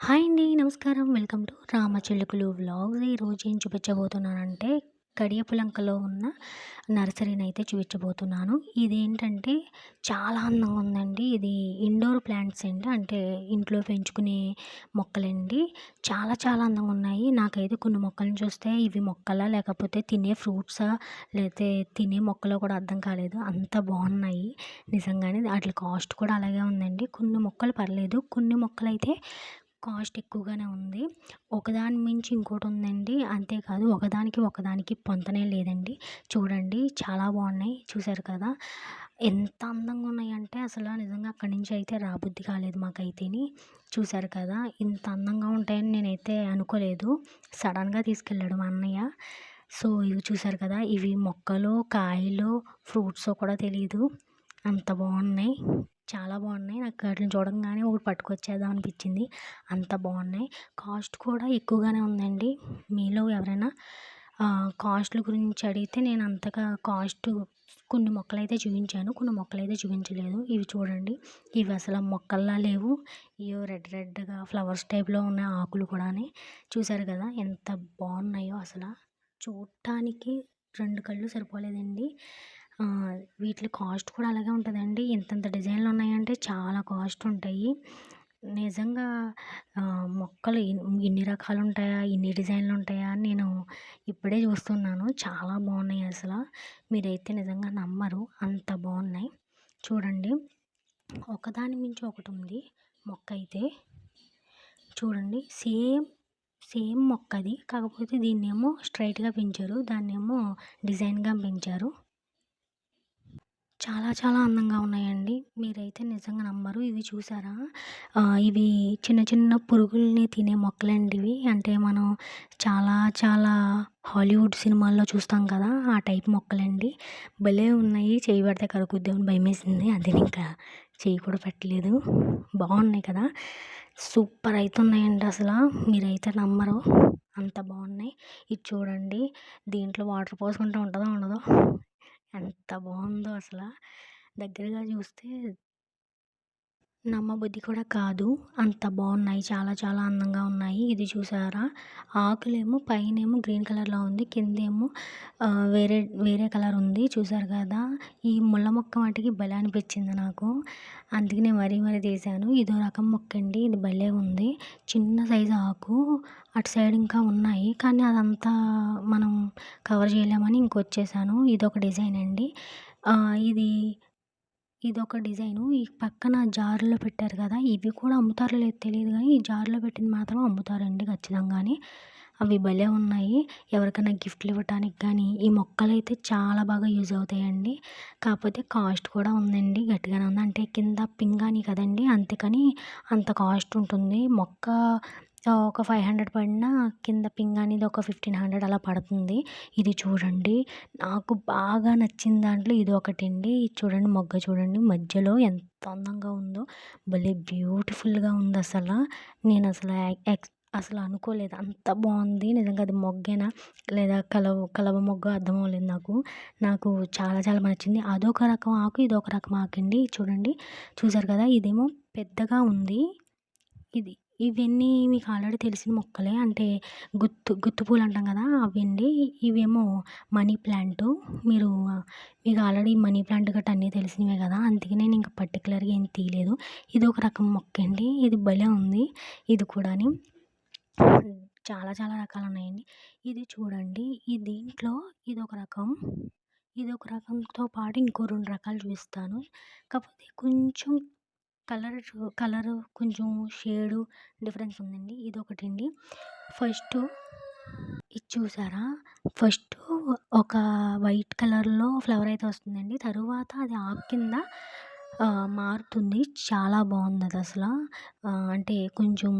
Hi అండి నమస్కారం. Welcome to రామచిలుకలు వ్లాగ్స్. ఈరోజు ఏం చూపించబోతున్నానంటే కడియపులంకలో ఉన్న నర్సరీని అయితే చూపించబోతున్నాను. ఇదేంటంటే చాలా అందంగా ఉందండి. ఇది ఇండోర్ ప్లాంట్స్ అండి. అంటే ఇంట్లో పెంచుకునే మొక్కలండి. చాలా చాలా అందంగా ఉన్నాయి. నాకైతే కొన్ని మొక్కలను చూస్తే ఇవి మొక్కలా లేకపోతే తినే ఫ్రూట్సా లేకపోతే తినే మొక్కలో కూడా అర్థం కాలేదు. అంత బాగున్నాయి. నిజంగానే వాటి కాస్ట్ కూడా అలాగే ఉందండి. కొన్ని మొక్కలు పర్లేదు. కొన్ని మొక్కలు అయితే కాస్ట్ ఎక్కువగానే ఉంది. ఒకదాని మించి ఇంకోటి ఉందండి. అంతేకాదు ఒకదానికి ఒకదానికి పొంతనే లేదండి. చూడండి చాలా బాగున్నాయి. చూశారు కదా? ఎంత అందంగా ఉన్నాయంటే అసలు నిజంగా అక్కడి నుంచి అయితే రాబుద్ధి కాలేదు మాకైతేని. చూశారు కదా? ఇంత అందంగా ఉంటాయని నేనైతే అనుకోలేదు. సడన్గా తీసుకెళ్ళాడు మా అన్నయ్య. సో ఇవి చూశారు కదా? ఇవి మొక్కలు కాయలు ఫ్రూట్స్ కూడా తెలియదు అంత బాగున్నాయి. చాలా బాగున్నాయి. నాకు వాటిని చూడంగానే ఒకటి పట్టుకొచ్చేద్దాం అనిపించింది. అంత బాగున్నాయి. కాస్ట్ కూడా ఎక్కువగానే ఉందండి. మీలో ఎవరైనా కాస్ట్ల గురించి అడిగితే నేను అంతగా కాస్ట్ కొన్ని మొక్కలు అయితే చూపించాను. కొన్ని మొక్కలు అయితే చూపించలేదు. ఇవి చూడండి. ఇవి అసలు మొక్కల్లా లేవు. ఇవి రెడ్ రెడ్గా ఫ్లవర్స్ టైప్లో ఉన్న ఆకులు కూడా చూసారు కదా ఎంత బాగున్నాయో అసలు. చూడటానికి రెండు కళ్ళు సరిపోలేదండి. వీటి కాస్ట్ కూడా అలాగే ఉంటుందండి. ఇంతంత డిజైన్లు ఉన్నాయంటే చాలా కాస్ట్ ఉంటాయి. నిజంగా మొక్కలు ఇన్ని రకాలు ఉంటాయా ఇన్ని డిజైన్లు ఉంటాయా అని నేను ఇప్పుడే చూస్తున్నాను. చాలా బాగున్నాయి అసలు. మీరైతే నిజంగా నమ్మరు. అంత బాగున్నాయి. చూడండి. ఒకదాని మించి ఒకటి ఉంది మొక్క అయితే చూడండి. సేమ్ సేమ్ మొక్క అది కాకపోతే దీన్నేమో స్ట్రైట్గా పెంచారు. దాన్నేమో డిజైన్గా పెంచారు. చాలా చాలా అందంగా ఉన్నాయండి. మీరైతే నిజంగా నమ్మరు. ఇవి చూసారా? ఇవి చిన్న చిన్న పురుగుల్ని తినే మొక్కలండి ఇవి అంటే మనం చాలా చాలా హాలీవుడ్ సినిమాల్లో చూస్తాం కదా ఆ టైప్ మొక్కలండి. భలే ఉన్నాయి. చేయి పెడితే కరుకుద్దామని అని భయమేసింది. అది ఇంకా చేయి కూడా పెట్టలేదు. బాగున్నాయి కదా. సూపర్ అవుతున్నాయండి అసలు. మీరైతే నమ్మరు. అంత బాగున్నాయి. ఇది చూడండి. దీంట్లో వాటర్ పోసుకుంటూ ఉంటుందో ఉండదో? ఎంత బాగుందో అసలు. దగ్గరగా చూస్తే నమ్మబుద్ధి కూడా కాదు. అంత బాగున్నాయి చాలా చాలా అందంగా ఉన్నాయి. ఇది చూసారా? ఆకులేమో పైనేమో గ్రీన్ కలర్లో ఉంది. కిందేమో వేరే వేరే కలర్ ఉంది. చూసారు కదా? ఈ ముళ్ళ మొక్క వాటికి భలే అనిపించింది నాకు. అందుకనే మరీ మరీ తీశాను ఇదో రకం మొక్క అండి. ఇది భలే ఉంది. చిన్న సైజు ఆకు. అటు సైడ్ ఇంకా ఉన్నాయి. కానీ అదంతా మనం కవర్ చేయలేమని ఇంకొచ్చేసాను. ఇదొక డిజైన్ అండి. ఇది ఇదొక డిజైను. ఈ పక్కన జార్లో పెట్టారు కదా ఇవి కూడా అమ్ముతారో లేదో తెలియదు కానీ ఈ జార్లో పెట్టింది మాత్రం అమ్ముతారండి ఖచ్చితంగానే. అవి భలే ఉన్నాయి. ఎవరికైనా గిఫ్ట్లు ఇవ్వటానికి కానీ ఈ మొక్కలు అయితే చాలా బాగా యూజ్ అవుతాయండి. కాకపోతే కాస్ట్ కూడా ఉందండి గట్టిగానే ఉంది. అంటే కింద పింగాణి కదండి అంతేకాని అంత కాస్ట్ ఉంటుంది. మొక్క ఒక ఫైవ్ హండ్రెడ్ పడినా కింద పింగాణిది ఒక ఫిఫ్టీన్ హండ్రెడ్ అలా పడుతుంది. ఇది చూడండి నాకు బాగా నచ్చిన దాంట్లో ఇది ఒకటి అండి చూడండి మొగ్గ చూడండి మధ్యలో ఎంత అందంగా ఉందో భలే బ్యూటిఫుల్గా ఉంది అసలు. నేను అసలు ఎక్స్ అసలు అనుకోలేదు అంత బాగుంది. నిజంగా అది మొగ్గేనా లేదా కలవ కలవ మొగ్గ అర్థం అవ్వలేదు నాకు. నాకు చాలా చాలా నచ్చింది. అదొక రకం ఆకు ఇదొక రకం ఆకు అండి చూడండి చూసారు కదా ఇదేమో పెద్దగా ఉంది. ఇది ఇవన్నీ మీకు ఆల్రెడీ తెలిసిన మొక్కలే. అంటే గుత్తు గుత్తు పూలు అంటాం కదా అవండి ఇవేమో మనీ ప్లాంట్. మీరు మీకు ఆల్రెడీ మనీ ప్లాంట్ గట్రా అన్నీ తెలిసినవే కదా అందుకే నేను ఇంకా పర్టికులర్గా ఏం తీయలేదు. ఇది ఒక రకం మొక్క అండి. ఇది భలే ఉంది. ఇది కూడాని చాలా చాలా రకాలు ఉన్నాయండి. ఇది చూడండి. ఈ దీంట్లో ఇది ఒక రకం. ఇది ఒక రకంతో పాటు ఇంకో రెండు రకాలు చూపిస్తాను. కాకపోతే కొంచెం కలర్ కలరు కొంచెం షేడు డిఫరెన్స్ ఉందండి. ఇది ఒకటి అండి ఫస్ట్ ఇది చూసారా? ఫస్ట్ ఒక వైట్ కలర్లో ఫ్లవర్ అయితే వస్తుందండి. తరువాత అది ఆకు కింద మారుతుంది. చాలా బాగుంది అది అసలు అంటే కొంచెం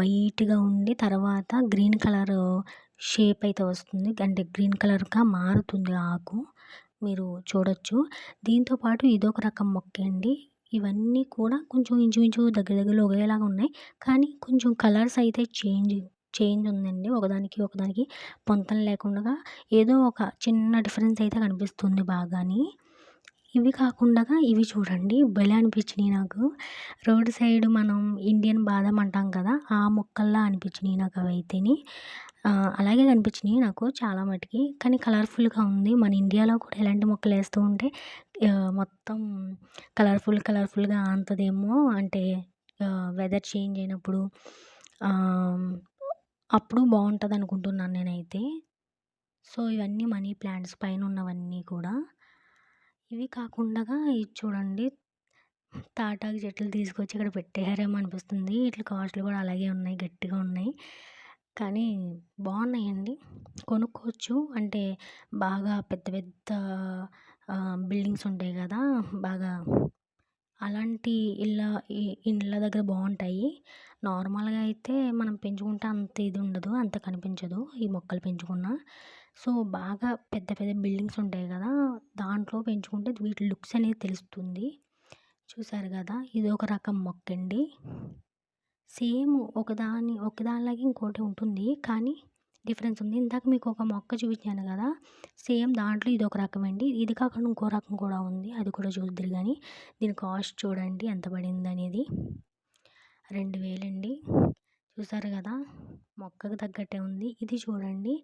వైట్గా ఉండి తర్వాత గ్రీన్ కలర్ షేప్ అయితే వస్తుంది. అంటే గ్రీన్ కలర్గా మారుతుంది ఆకు. మీరు చూడొచ్చు. దీంతో పాటు ఇదొక రకం మొక్క అండి ఇవన్నీ కూడా కొంచెం ఇంచుమించు దగ్గర దగ్గరలో ఒకేలాగా ఉన్నాయి. కానీ కొంచెం కలర్స్ అయితే చేంజ్ చేంజ్ ఉందండి. ఒకదానికి ఒకదానికి పొంతన లేకుండా ఏదో ఒక చిన్న డిఫరెన్స్ అయితే కనిపిస్తుంది బాగాని. ఇవి కాకుండా ఇవి చూడండి. భలే అనిపించినాయి నాకు. రోడ్ సైడ్ మనం ఇండియన్ బాదం అంటాం కదా ఆ మొక్కల్లా అనిపించినాయి నాకు అవి అయితేని అలాగే కనిపించినాయి నాకు చాలా మటుకి. కానీ కలర్ఫుల్గా ఉంది. మన ఇండియాలో కూడా ఇలాంటి మొక్కలు వేస్తూ ఉంటే మొత్తం కలర్ఫుల్ కలర్ఫుల్గా అంతదేమో అంటే వెదర్ చేంజ్ అయినప్పుడు అప్పుడు బాగుంటుంది అనుకుంటున్నాను నేనైతే. సో ఇవన్నీ మనీ ప్లాంట్స్ పైన ఉన్నవన్నీ కూడా ఇవి కాకుండా ఇది చూడండి తాటాకు చెట్లు తీసుకొచ్చి ఇక్కడ పెట్టేశారేమో అనిపిస్తుంది. వీటి కాస్ట్లు కూడా అలాగే ఉన్నాయి గట్టిగా ఉన్నాయి. కానీ బాగున్నాయండి. కొనుక్కోవచ్చు. అంటే బాగా పెద్ద పెద్ద బిల్డింగ్స్ ఉంటాయి కదా బాగా అలాంటి ఇళ్ళ ఇళ్ళ దగ్గర బాగుంటాయి. నార్మల్గా అయితే మనం పెంచుకుంటే అంత ఇది ఉండదు అంత కనిపించదు. ఈ మొక్కలు పెంచుకున్న. సో బాగా పెద్ద పెద్ద బిల్డింగ్స్ ఉంటాయి కదా! దాంట్లో పెంచుకుంటే వీటి లుక్స్ అనేది తెలుస్తుంది. చూసారు కదా! ఇది ఒక రకం మొక్క అండి సేమ్ ఒకదాని ఒకదానిలాగే ఇంకోటి ఉంటుంది. కానీ డిఫరెన్స్ ఉంది. ఇందాక మీకు ఒక మొక్క చూపించాను కదా! సేమ్ దాంట్లో ఇది ఒక రకం అండి. ఇది కాకుండా ఇంకో రకం కూడా ఉంది. అది కూడా చూద్దరు కానీ దీని కాస్ట్ చూడండి ఎంత పడింది అనేది. రెండు వేలండి. చూసారు కదా! మొక్కకు తగ్గట్టే ఉంది. ఇది చూడండి.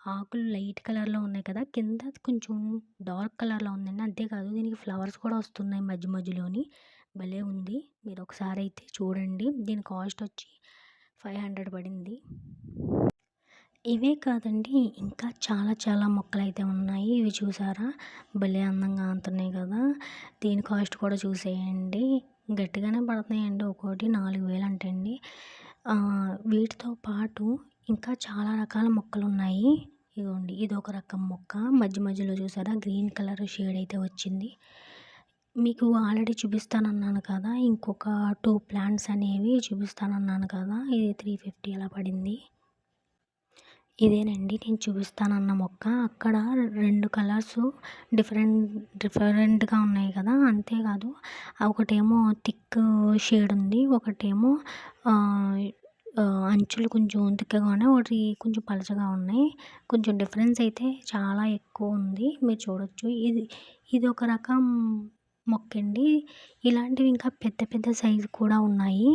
ఆకులు లైట్ కలర్లో ఉన్నాయి కదా! కింద కొంచెం డార్క్ కలర్లో ఉందండి. అంతేకాదు దీనికి ఫ్లవర్స్ కూడా వస్తున్నాయి మధ్య మధ్యలోని. భలే ఉంది. మీరు ఒకసారి అయితే చూడండి. దీని కాస్ట్ వచ్చి ఫైవ్ హండ్రెడ్ పడింది. ఇవే కాదండి ఇంకా చాలా చాలా మొక్కలు అయితే ఉన్నాయి. ఇవి చూసారా? భలే అందంగా అంతున్నాయి కదా! దీని కాస్ట్ కూడా చూసేయండి. గట్టిగానే పడుతున్నాయండి. ఒక్కోటి నాలుగు వేలు అంటండి. వీటితో పాటు ఇంకా చాలా రకాల మొక్కలు ఉన్నాయి ఇదిగోండి ఇది ఒక రకం మొక్క. మధ్య మధ్యలో చూసారా గ్రీన్ కలర్ షేడ్ అయితే వచ్చింది. మీకు ఆల్రెడీ చూపిస్తానన్నాను కదా ఇంకొక టూ ప్లాంట్స్ అనేవి చూపిస్తానన్నాను కదా ఇది త్రీ ఫిఫ్టీ అలా పడింది. ఇదేనండి నేను చూపిస్తానన్న మొక్క. అక్కడ రెండు కలర్స్ డిఫరెంట్ డిఫరెంట్గా ఉన్నాయి కదా అంతేకాదు ఒకటేమో థిక్ షేడ్ ఉంది ఒకటేమో అంచులు కొంచెం తిక్కగానే ఒకటి కొంచెం పలచగా ఉన్నాయి. కొంచెం డిఫరెన్స్ అయితే చాలా ఎక్కువ ఉంది. మీరు చూడొచ్చు. ఇది ఇది ఒక రకం మొక్క అండి ఇలాంటివి ఇంకా పెద్ద పెద్ద సైజు కూడా ఉన్నాయి.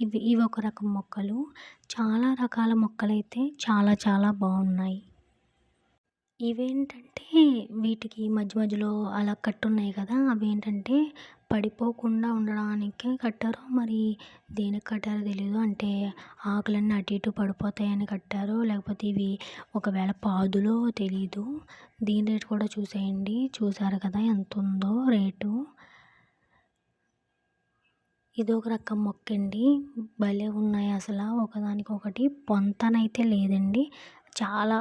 ఇవి ఇవి ఒక రకం మొక్కలు. చాలా రకాల మొక్కలైతే చాలా చాలా బాగున్నాయి. ఇవేంటంటే వీటికి మధ్య మధ్యలో అలా కట్టున్నాయి కదా. అవి ఏంటంటే పడిపోకుండా ఉండడానికి కట్టారు. మరి దేనికి కట్టారో తెలియదు అంటే ఆకులన్నీ అటు ఇటు పడిపోతాయని కట్టారో లేకపోతే ఇవి ఒకవేళ పాదులో తెలీదు. దీని రేటు కూడా చూసేయండి. చూసారు కదా ఎంత ఉందో రేటు. ఇది ఒక రకం మొక్క అండి భలే ఉన్నాయి అసలు. ఒకదానికొకటి పొంతనైతే లేదండి. చాలా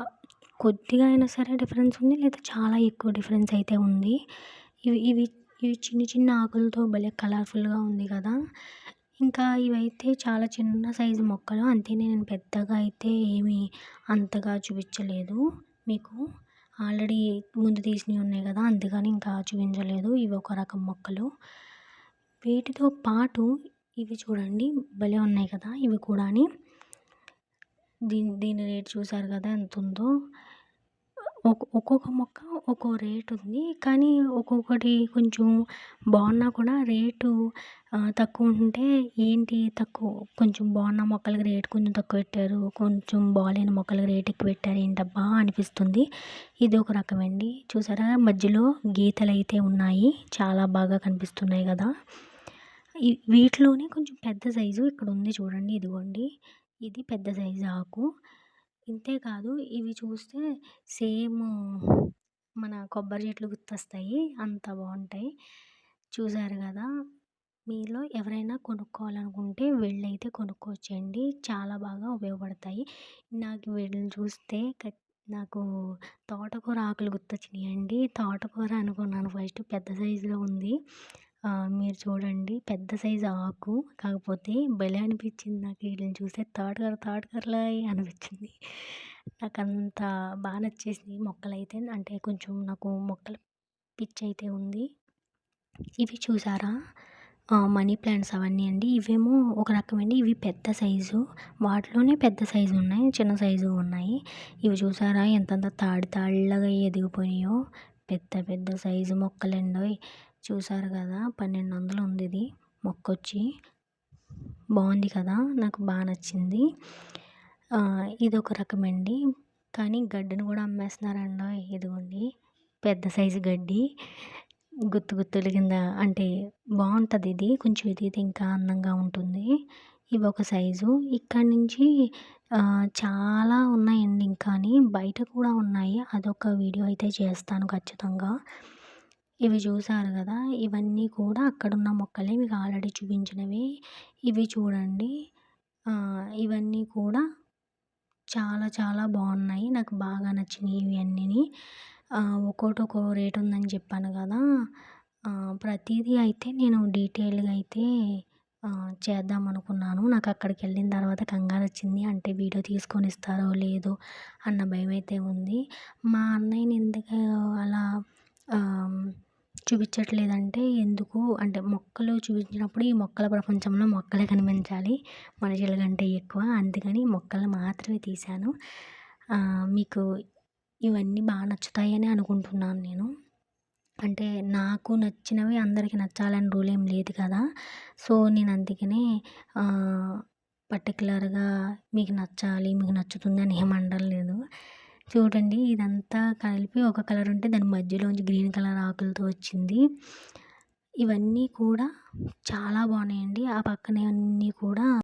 కొద్దిగా అయినా సరే డిఫరెన్స్ ఉంది లేదా చాలా ఎక్కువ డిఫరెన్స్ అయితే ఉంది. ఇవి ఇవి ఇవి చిన్న చిన్న ఆకులతో భలే కలర్ఫుల్గా ఉంది కదా. ఇంకా ఇవైతే చాలా చిన్న సైజు మొక్కలు. అంతే నేను పెద్దగా అయితే ఏమీ అంతగా చూపించలేదు మీకు. ఆల్రెడీ ముందు తీసినవి ఉన్నాయి కదా అందుకని ఇంకా చూపించలేదు. ఇవి ఒక రకం మొక్కలు. వీటితో పాటు ఇవి చూడండి భలే ఉన్నాయి కదా ఇవి కూడా దీని దీని రేట్ చూసారు కదా ఎంత ఉందో ఒక్కొక్క మొక్క ఒక్కో రేటు ఉంది. కానీ ఒక్కొక్కటి కొంచెం బాగున్నా కూడా రేటు తక్కువ ఉంటే ఏంటి తక్కువ? కొంచెం బాగున్న మొక్కలకి రేట్ కొంచెం తక్కువ పెట్టారు. కొంచెం బాగాలేని మొక్కలకి రేట్ ఎక్కువ పెట్టారు. ఏంటబ్బా అనిపిస్తుంది. ఇది ఒక రకమండి చూసారా? మధ్యలో గీతలు అయితే ఉన్నాయి. చాలా బాగా కనిపిస్తున్నాయి కదా. వీటిలోనే కొంచెం పెద్ద సైజు ఇక్కడ ఉంది చూడండి. ఇదిగోండి. ఇది పెద్ద సైజు ఆకు. ఇంతే కాదు ఇవి చూస్తే సేమ్ మన కొబ్బరి చెట్లు గుర్తొస్తాయి అంత బాగుంటాయి. చూసారు కదా మీలో ఎవరైనా కొనుక్కోవాలనుకుంటే వెళ్ళైతే కొనుక్కోవచ్చండి. చాలా బాగా ఉపయోగపడతాయి. నాకు వీటిని చూస్తే నాకు తోటకూర ఆకులు గుర్తొచ్చినాయండి. తోటకూర అనుకున్నాను ఫస్ట్ పెద్ద సైజులో ఉంది. మీరు చూడండి పెద్ద సైజు ఆకు కాకపోతే భలే అనిపించింది నాకు వీటిని చూస్తే. తోటకూర తోటకూరలా అనిపించింది. నాకు అంత బాగా నచ్చేసింది. మొక్కలైతే అంటే కొంచెం నాకు మొక్కల పిచ్చి అయితే ఉంది. ఇవి చూసారా? మనీ ప్లాంట్స్ అవన్నీ అండి. ఇవేమో ఒక రకమండి. ఇవి పెద్ద సైజు. వాటిలోనే పెద్ద సైజు ఉన్నాయి చిన్న సైజు ఉన్నాయి. ఇవి చూసారా? ఎంతంత తాడి తాళ్ళగా ఎదిగిపోయినాయో. పెద్ద పెద్ద సైజు మొక్కలండి చూసారు కదా పన్నెండు వందలు ఉంది ఇది మొక్క వచ్చి బాగుంది కదా నాకు బాగా నచ్చింది. ఇది ఒక రకమండి కానీ గడ్డిని కూడా అమ్మేస్తున్నారండి ఇదిగోండి. పెద్ద సైజు గడ్డి. గుత్తు గుత్తుల కింద అంటే బాగుంటుంది ఇది కొంచెం ఇది ఇంకా అందంగా ఉంటుంది. ఇవి ఒక సైజు. ఇక్కడ నుంచి చాలా ఉన్నాయండి ఇంకాని బయట కూడా ఉన్నాయి. అదొక వీడియో అయితే చేస్తాను ఖచ్చితంగా. ఇవి చూసారు కదా ఇవన్నీ కూడా అక్కడున్న మొక్కలే మీకు ఆల్రెడీ చూపించినవి. ఇవి చూడండి. ఇవన్నీ కూడా చాలా చాలా బాగున్నాయి. నాకు బాగా నచ్చినాయి ఇవన్నీ ఒక్కోటి ఒక్కో రేట్ ఉందని చెప్పాను కదా. ప్రతిదీ అయితే నేను డీటెయిల్గా అయితే చేద్దాం అనుకున్నాను. నాకు అక్కడికి వెళ్ళిన తర్వాత కంగారు వచ్చింది. అంటే వీడియో తీసుకొని ఇస్తారో లేదో అన్న భయం అయితే ఉంది. మా అన్నయ్యని ఎందుకు అలా చూపించట్లేదంటే ఎందుకు? అంటే మొక్కలు చూపించినప్పుడు ఈ మొక్కల ప్రపంచంలో మొక్కలే కనిపించాలి. మనుషుల కంటే ఎక్కువ. అందుకని మొక్కలు మాత్రమే తీశాను. మీకు ఇవన్నీ బాగా నచ్చుతాయని అనుకుంటున్నాను నేను. అంటే నాకు నచ్చినవి అందరికీ నచ్చాలని రూల్ ఏం లేదు కదా. సో నేను అందుకనే పర్టికులర్గా మీకు నచ్చాలి మీకు నచ్చుతుంది అని ఏం లేదు. చూడండి ఇదంతా కలిపి ఒక కలర్ ఉంటే దాని మధ్యలోంచి గ్రీన్ కలర్ ఆకులతో వచ్చింది. ఇవన్నీ కూడా చాలా బాగున్నాయండి. ఆ పక్కనే అన్నీ కూడా